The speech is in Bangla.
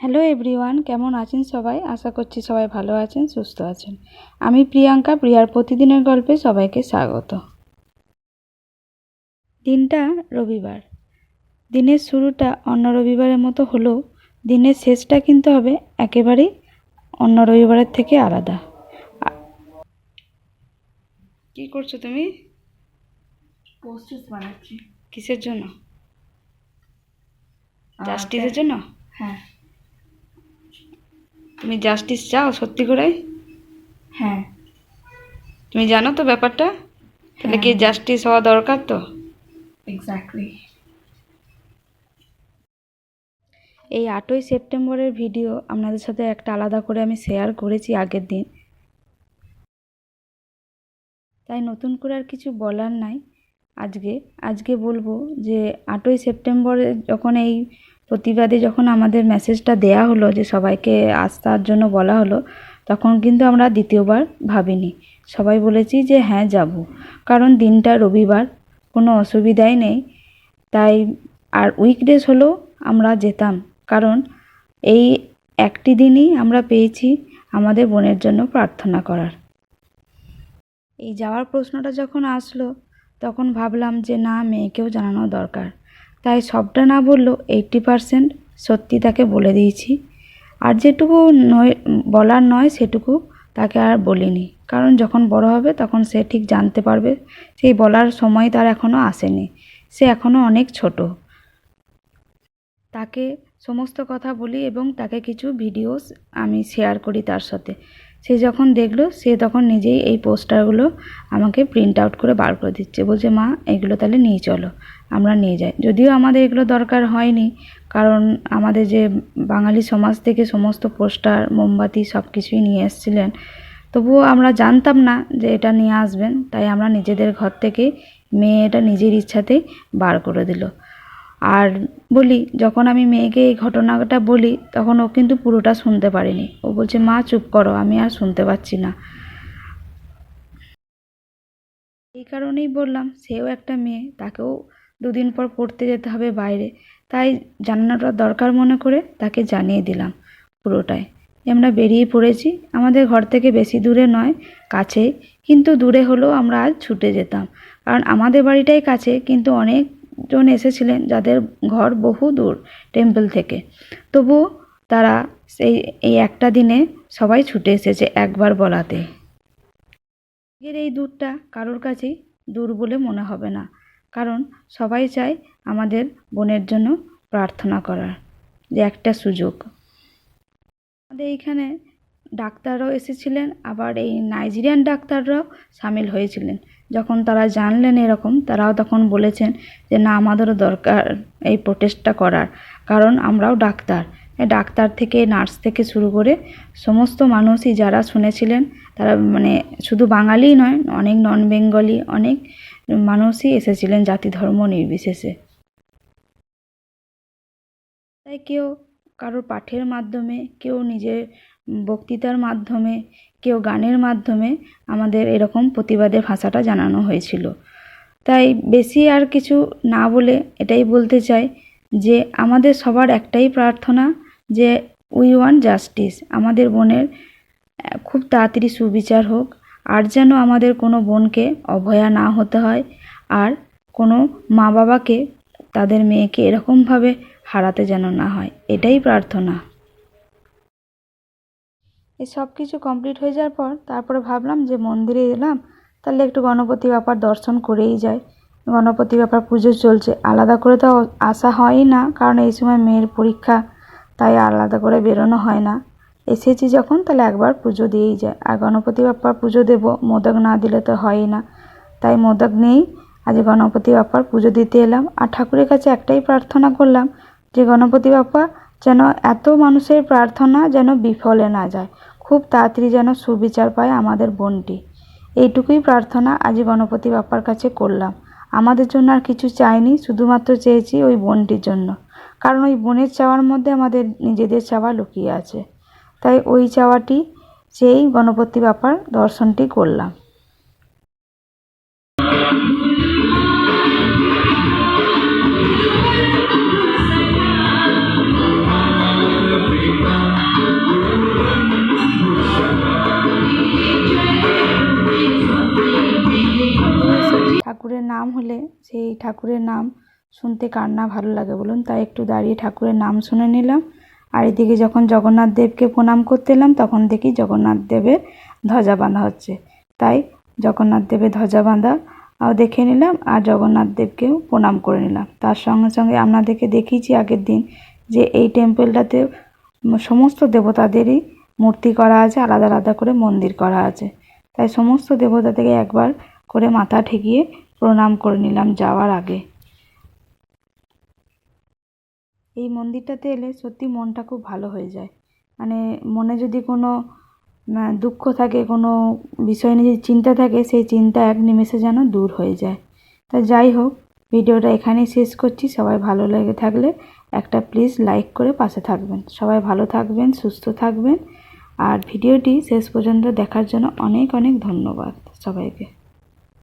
হ্যালো এভরিওয়ান কেমন আছেন সবাই? আশা করছি সবাই ভালো আছেন সুস্থ আছেন। আমি প্রিয়াঙ্কা প্রিয়ার প্রতিদিনের গল্পে সবাইকে স্বাগত। দিনটা রবিবার। দিনের শুরুটা অন্য রবিবারের মতো হলেও দিনের শেষটা কিন্তু হবে একেবারেই অন্য রবিবারের থেকে আলাদা। কি করছ তুমি? বানাচ্ছি। কিসের জন্য? জাস্টিসের জন্য? হ্যাঁ। তুমি জাস্টিস চাও সত্যি করে? হ্যাঁ। তুমি জানো তো ব্যাপারটা? তাহলে কি হ্যাঁ। জাস্টিস হওয়া দরকার তো? এক্স্যাক্টলি এই আটই সেপ্টেম্বরের ভিডিও আপনাদের সাথে একটা আলাদা করে আমি শেয়ার করেছি আগের দিন। তাই নতুন করে আর কিছু বলার নাই। আজকে আজকে বলব যে আটই সেপ্টেম্বরে যখন এই প্রতিবাদে যখন আমাদের মেসেজটা দেয়া হলো যে সবাইকে আসার জন্য বলা হলো, তখন কিন্তু আমরা দ্বিতীয়বার ভাবিনি। সবাই বলেছি যে হ্যাঁ যাব। কারণ দিনটা রবিবার, কোনো অসুবিধাই নেই। তাই আর উইকডেজ হলেও আমরা যেতাম। কারণ এই একটি দিনই আমরা পেয়েছি আমাদের বোনের জন্য প্রার্থনা করার। এই যাওয়ার প্রশ্নটা যখন আসলো, তখন ভাবলাম যে না, মেয়েকেও জানানো দরকার। তাই সবটা না বললেও এইট্টি পারসেন্ট সত্যি তাকে বলে দিয়েছি। আর যেটুকু নয়, বলার নয়, সেটুকু তাকে আর বলিনি। কারণ যখন বড় হবে তখন সে ঠিক জানতে পারবে, সেই বলার সময় তার এখনও আসেনি। সে এখনও অনেক ছোট। তাকে সমস্ত কথা বলি এবং তাকে কিছু ভিডিওস আমি শেয়ার করি তার সাথে। সে যখন দেখল, সে তখন নিজেই এই পোস্টারগুলো আমাকে প্রিন্ট আউট করে বার করে দিচ্ছে। বলছে, মা, এগুলো তাহলে নিয়ে চলো, আমরা নিয়ে যাই। যদিও আমাদের এগুলো দরকার হয়নি, কারণ আমাদের যে বাঙালি সমাজ থেকে সমস্ত পোস্টার, মোমবাতি সব কিছুই নিয়ে এসেছিলেন। তবুও আমরা জানতাম না যে এটা নিয়ে আসবেন, তাই আমরা নিজেদের ঘর থেকে মেয়ে এটা নিজের ইচ্ছাতেই বার করে দিল। আর বলি, যখন আমি মেয়েকে এই ঘটনাটা বলি, তখন ও কিন্তু পুরোটা শুনতে পারেনি। ও বলছে, মা, চুপ করো, আমি আর শুনতে পাচ্ছি না। এই কারণেই বললাম, সেও একটা মেয়ে, তাকেও দুদিন পর পড়তে যেতে হবে বাইরে। তাই জানানোটা দরকার মনে করে তাকে জানিয়ে দিলাম পুরোটাই। আমরা বেরিয়ে পড়েছি, আমাদের ঘর থেকে বেশি দূরে নয় কাছে কিন্তু দূরে হলেও আমরা আজ ছুটে যেতাম। কারণ আমাদের বাড়িটাই কাছে, কিন্তু অনেকজন এসেছিলেন যাদের ঘর বহু দূর টেম্পল থেকে। তবুও তারা সেই, এই একটা দিনে সবাই ছুটে এসেছে একবার বলাতে। আজকের এই দূরটা কারোর কাছেই দূর বলে মনে হবে না। কারণ সবাই চায় আমাদের বোনের জন্য প্রার্থনা করার যে একটা সুযোগ। আমাদের এইখানে ডাক্তাররাও এসেছিলেন, আবার এই নাইজেরিয়ান ডাক্তাররাও সামিল হয়েছিলেন। যখন তারা জানলেন এরকম, তারাও তখন বলেছেন যে, না, আমাদেরও দরকার এই প্রোটেস্টটা করার, কারণ আমরাও ডাক্তার। ডাক্তার থেকে, নার্স থেকে শুরু করে সমস্ত মানুষই যারা শুনেছিলেন, তারা মানে শুধু বাঙালিই নয়, অনেক নন বেঙ্গলি অনেক মানুষই এসেছিলেন জাতি ধর্ম নির্বিশেষে। তাই কেউ কারোর পাঠের মাধ্যমে, কেউ নিজের বক্তৃতার মাধ্যমে, কেউ গানের মাধ্যমে আমাদের এরকম প্রতিবাদের ভাষাটা জানানো হয়েছিল। তাই বেশি আর কিছু না বলে এটাই বলতে চাই যে, আমাদের সবার একটাই প্রার্থনা যে, উই ওয়ান জাস্টিস। আমাদের বোনের খুব তাড়াতাড়ি সুবিচার হোক। আর যেন আমাদের কোনো বোনকে অভয়া না হতে হয় আর কোনো মা বাবাকে তাদের মেয়েকে এরকমভাবে হারাতে যেন না হয়। এটাই প্রার্থনা। এই সব কিছু কমপ্লিট হয়ে যাওয়ার পর তারপরে ভাবলাম যে মন্দিরে এলাম, তাহলে একটু গণপতি বাপার দর্শন করেই যায় গণপতি বাপার পুজো চলছে, আলাদা করে তো আসা হয়ই না, কারণ এই সময় মেয়ের পরীক্ষা, তাই আলাদা করে বেরোনো হয় না। এসেছি যখন, তাহলে একবার পুজো দিয়েই যায় আর গণপতি বাপ্পার পুজো দেব, মোদক না দিলে তো হয়ই না। তাই মোদক নেই আজ গণপতি বাপ্পার পুজো দিতে এলাম। আর ঠাকুরের কাছে একটাই প্রার্থনা করলাম যে, গণপতি বাপ্পা যেন এত মানুষের প্রার্থনা যেন বিফলে না যায়। খুব তাড়াতাড়ি যেন সুবিচার পায় আমাদের বোনটি। এইটুকুই প্রার্থনা আজই গণপতি বাপ্পার কাছে করলাম। আমাদের জন্য আর কিছু চাইনি, শুধুমাত্র চেয়েছি ওই বোনটির জন্য। কারণ ওই বোনের চাওয়ার মধ্যে আমাদের নিজেদের চাওয়া লুকিয়ে আছে। তাই ওই চাওয়াটি, সেই গণপতি বাপ্পার দর্শনটি করলাম। ঠাকুরের নাম হলে সেই ঠাকুরের নাম শুনতে কার না ভালো লাগে বলুন? তাই একটু দাঁড়িয়ে ঠাকুরের নাম শুনে নিলাম। আর এদিকে যখন জগন্নাথ দেবকে প্রণাম করতে এলাম, তখন দেখি জগন্নাথ দেবের ধ্বজা বাঁধা হচ্ছে। তাই জগন্নাথ দেবের ধ্বজা বাঁধা দেখে নিলাম আর জগন্নাথ দেবকেও প্রণাম করে নিলাম। তার সঙ্গে সঙ্গে আপনাদেরকে দেখিয়েছি আগের দিন যে এই টেম্পলটাতে সমস্ত দেবতাদেরই মূর্তি করা আছে, আলাদা আলাদা করে মন্দির করা আছে। তাই সমস্ত দেবতা থেকে একবার করে মাথা ঠেকিয়ে প্রণাম করে নিলাম যাওয়ার আগে। এই মন্দিরটাতে এলে সত্যি মনটা খুব ভালো হয়ে যায়। মানে মনে যদি কোনো দুঃখ থাকে, কোনো বিষয় নিয়ে যদি চিন্তা থাকে, সেই চিন্তা এক নিমেষে যেন দূর হয়ে যায়। তা যাই হোক, ভিডিওটা এখানেই শেষ করছি। সবাই ভালো লেগে থাকলে একটা প্লিজ লাইক করে পাশে থাকবেন। সবাই ভালো থাকবেন, সুস্থ থাকবেন। আর ভিডিওটি শেষ পর্যন্ত দেখার জন্য অনেক অনেক ধন্যবাদ সবাইকে।